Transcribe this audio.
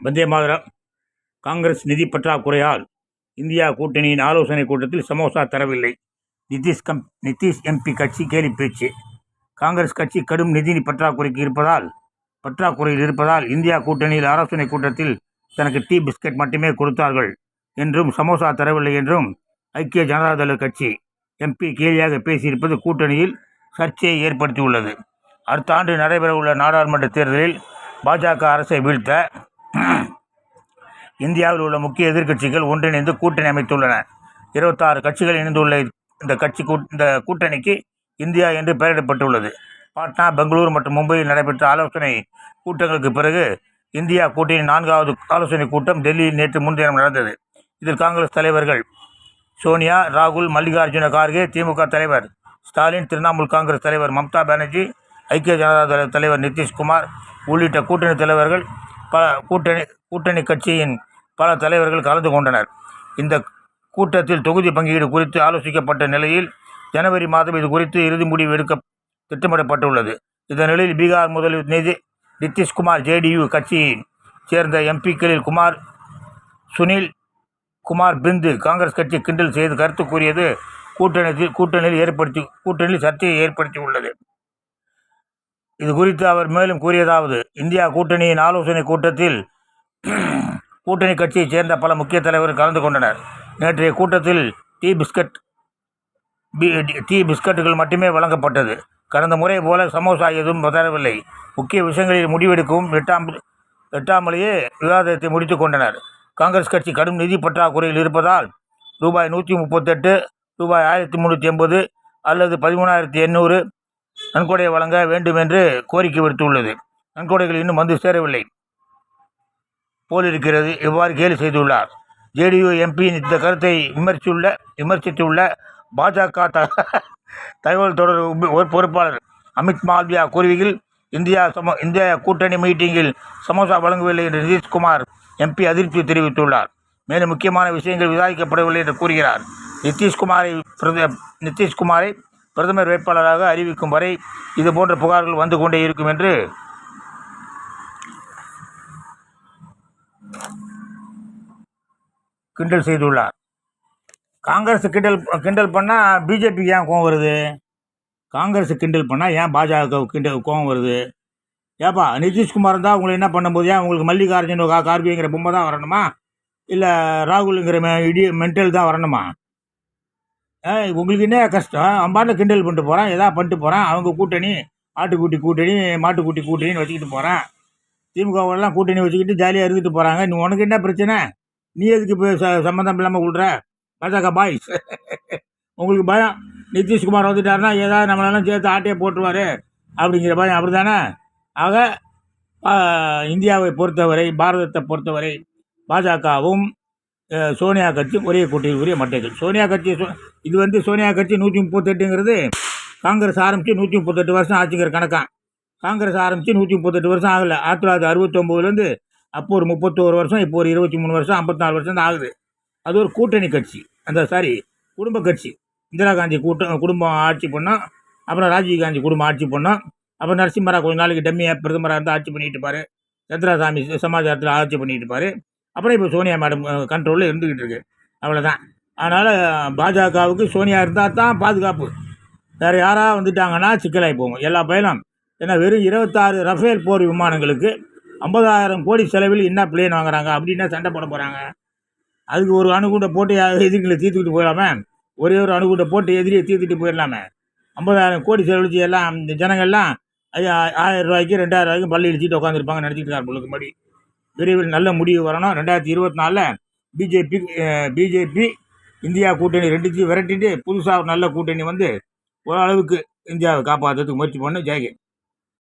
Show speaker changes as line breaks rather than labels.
வந்தே மாதரம். காங்கிரஸ் நிதி பற்றாக்குறையால் இந்தியா கூட்டணியின் ஆலோசனை கூட்டத்தில் சமோசா தரவில்லை. நிதிஷ் கம் நிதிஷ் எம்பி கட்சி கேலி பேச்சு. காங்கிரஸ் கட்சி கடும் நிதி பற்றாக்குறைக்கு இருப்பதால் பற்றாக்குறையில் இருப்பதால் இந்தியா கூட்டணியில் ஆலோசனை கூட்டத்தில் தனக்கு டீ பிஸ்கட் மட்டுமே கொடுத்தார்கள் என்றும் சமோசா தரவில்லை என்றும் ஐக்கிய ஜனதாதள கட்சி எம்பி கேலியாக பேசியிருப்பது கூட்டணியில் சர்ச்சையை ஏற்படுத்தியுள்ளது. அடுத்த ஆண்டு நடைபெறவுள்ள நாடாளுமன்ற தேர்தலில் பாஜக அரசை வீழ்த்த இந்தியாவில் உள்ள முக்கிய எதிர்க்கட்சிகள் ஒன்றிணைந்து கூட்டணி அமைத்துள்ளன. இருபத்தாறு கட்சிகள் இணைந்துள்ள இந்த கட்சி இந்த கூட்டணிக்கு இந்தியா என்று பெயரிடப்பட்டுள்ளது. பாட்னா பெங்களூரு மற்றும் மும்பையில் நடைபெற்ற ஆலோசனை கூட்டங்களுக்கு பிறகு இந்தியா கூட்டணி நான்காவது ஆலோசனை கூட்டம் டெல்லியில் நேற்று முன்தினம் நடந்தது. இதில் காங்கிரஸ் தலைவர்கள் சோனியா ராகுல் மல்லிகார்ஜுன கார்கே திமுக தலைவர் ஸ்டாலின் திரிணாமுல் காங்கிரஸ் தலைவர் மம்தா பானர்ஜி ஐக்கிய ஜனதா தள தலைவர் நிதிஷ்குமார் உள்ளிட்ட கூட்டணி தலைவர்கள் பல கூட்டணி கூட்டணி கட்சியின் பல தலைவர்கள் கலந்து கொண்டனர். இந்த கூட்டத்தில் தொகுதி பங்கீடு குறித்து ஆலோசிக்கப்பட்ட நிலையில் ஜனவரி மாதம் இது குறித்து இறுதி முடிவு எடுக்க திட்டமிடப்பட்டுள்ளது. இந்த நிலையில் பீகார் முதல்வர் நிதி நிதிஷ்குமார் ஜேடியு கட்சியின் சேர்ந்த எம்பிக்களில் குமார் சுனில் குமார் பிந்து காங்கிரஸ் கட்சி கிண்டல் செய்து கருத்து கூறியது கூட்டணியில் கூட்டணியில் ஏற்படுத்தி கூட்டணியில் சர்ச்சையை ஏற்படுத்தி உள்ளது இது குறித்து அவர் மேலும் கூறியதாவது இந்தியா கூட்டணியின் ஆலோசனை கூட்டத்தில் கூட்டணி கட்சியைச் சேர்ந்த பல முக்கிய தலைவர்கள் கலந்து கொண்டனர். நேற்றைய கூட்டத்தில் டீ பிஸ்கட் பி டீ பிஸ்கட்டுகள் மட்டுமே வழங்கப்பட்டது. கடந்த முறை போல சமோசா எதுவும் தரவில்லை முக்கிய விஷயங்களில் முடிவெடுக்கவும் எட்டாம் எட்டாமலேயே விவாதத்தை முடித்து கொண்டனர். காங்கிரஸ் கட்சி கடும் நிதி பற்றாக்குறையில் இருப்பதால் ரூபாய் நூற்றி முப்பத்தெட்டு ரூபாய் ஆயிரத்தி முந்நூற்றி எண்பது அல்லது பதிமூணாயிரத்தி எண்ணூறு நன்கொடை வழங்க வேண்டும் என்று கோரிக்கை விடுத்துள்ளது. நன்கொடைகள் இன்னும் வந்து சேரவில்லை. போலிருக்கிறது இவ்வாறு கேலி செய்துள்ளார். ஜேடியு எம்பியின் இந்த கருத்தை விமர்சித்துள்ள விமர்சித்துள்ள பாஜக த தகவல் தொடர்பு ஒரு பொறுப்பாளர் அமித் மால்வியா கூறுகையில் இந்தியா சம இந்தியா கூட்டணி மீட்டிங்கில் சமோசா வழங்கவில்லை என்று நிதிஷ்குமார் எம்பி அதிருப்தி தெரிவித்துள்ளார். மேலும் முக்கியமான விஷயங்கள் விவாதிக்கப்படவில்லை என்று கூறுகிறார். நிதிஷ்குமாரை பிரத நிதிஷ்குமாரை பிரதமர் வேட்பாளராக அறிவிக்கும் வரை இதுபோன்ற புகார்கள் வந்து கொண்டே இருக்கும் என்று கிண்டல் செய்துள்ளார். காங்கிரஸ் கிண்டல் கிண்டல் பண்ணால் பிஜேபிக்கு ஏன் கோவம் வருது? காங்கிரஸ் கிண்டல் பண்ணால் ஏன் பாஜக கிண்டல் கோவம் வருது? ஏப்பா நிதிஷ்குமார் தான் உங்களை என்ன பண்ணும்போது ஏன் உங்களுக்கு மல்லிகார்ஜுன கா பொம்மை தான் வரணுமா? இல்லை ராகுலுங்கிற மெ இடி மென்டல் தான் வரணுமா? உங்களுக்கு என்ன கஷ்டம்? அவன் பாட்டில் கிண்டல் பண்ணிட்டு போகிறான் எதா பண்ணிட்டு போகிறான் அவங்க கூட்டணி ஆட்டுக்குட்டி கூட்டணி மாட்டுக்குட்டி கூட்டணின்னு வச்சுக்கிட்டு போகிறான் திமுகவெல்லாம் கூட்டணி வச்சுக்கிட்டு ஜாலியாக இருந்துட்டு போகிறாங்க நீ உனக்கு என்ன பிரச்சனை? நீ எதுக்கு இப்போ ச சம்மந்தம் இல்லாமல் விட்ற பாஜக பாய்ஸ் உங்களுக்கு பயம். நிதிஷ்குமார் வந்துட்டாருன்னா ஏதாவது நம்மளெல்லாம் சேர்த்து ஆட்டையே போட்டுருவாரு. அப்படிங்கிற பயம். அப்படி தானே ஆக இந்தியாவை பொறுத்தவரை பாரதத்தை பொறுத்தவரை பாஜகவும் சோனியா கட்சி ஒரே கூட்டத்தில் உரிய மட்டைகள் சோனியா கட்சி இது வந்து சோனியா கட்சி நூற்றி முப்பத்தெட்டுங்கிறது காங்கிரஸ் ஆரம்பித்து நூற்றி முப்பத்தெட்டு வருஷம் ஆச்சுங்கிற கணக்கான் காங்கிரஸ் ஆரம்பித்து நூற்றி முப்பத்தெட்டு வருஷம் ஆகலை. ஆயிரத்தி தொள்ளாயிரத்தி அறுபத்தொம்போதுலேருந்து அப்போ ஒரு முப்பத்தோரு வருஷம் இப்போ ஒரு இருபத்தி மூணு வருஷம் ஐம்பத்தாறு வருஷம் தான் ஆகுது. அது ஒரு கூட்டணி கட்சி. அந்த சாரி குடும்ப கட்சி. இந்திரா காந்தி கூட்டம் குடும்பம் ஆட்சி பண்ணோம் அப்புறம் ராஜீவ் காந்தி குடும்பம் ஆட்சி பண்ணோம் அப்புறம் நரசிம்மரா கொஞ்ச நாளைக்கு டம்மியாக பிரதமராக இருந்து ஆட்சி பண்ணிட்டு இருப்பார். சந்திராசாமி சமாஜாரத்தில் ஆட்சி பண்ணிட்டு இருப்பார். அப்புறம் இப்போ சோனியா மேடம் கண்ட்ரோலில் இருந்துக்கிட்டு இருக்கு. அவ்வளோதான் அதனால் பாஜகவுக்கு சோனியா இருந்தால் தான் பாதுகாப்பு. வேறு யாராக வந்துட்டாங்கன்னா சிக்கலாகி போகும். எல்லா பயிலும் ஏன்னா வெறும் இருபத்தாறு ரஃபேல் போர் விமானங்களுக்கு ஐம்பதாயிரம் கோடி செலவில் என்ன பிளேன் வாங்குறாங்க? அப்படின்னா சண்டை போட போகிறாங்க அதுக்கு ஒரு அணுகுண்டை போட்டு எதிரிகளை தீர்த்துக்கிட்டு போயிடலாமே? ஒரே ஒரு அணுகுண்டை போட்டு எதிரியை தீர்த்துட்டு போயிடலாமே? ஐம்பதாயிரம் கோடி செலவழிச்சு எல்லாம் இந்த ஜனங்கள்லாம் ஐயா ஆயிரம் ரூபாய்க்கு ரெண்டாயிரம் ரூபாய்க்கு பள்ளி இடிச்சிட்டு உட்காந்துருப்பாங்க நினச்சிட்டு இருக்காரு முழுக்க விரைவில் நல்ல முடிவு வரணும். ரெண்டாயிரத்தி இருபத்தி நாலில் பிஜேபி பிஜேபி இந்தியா கூட்டணி ரெண்டுத்தையும் விரட்டிட்டு புதுசாக நல்ல கூட்டணி வந்து ஓரளவுக்கு இந்தியாவை காப்பாற்றுறதுக்கு முயற்சி பண்ணு. ஜெயகே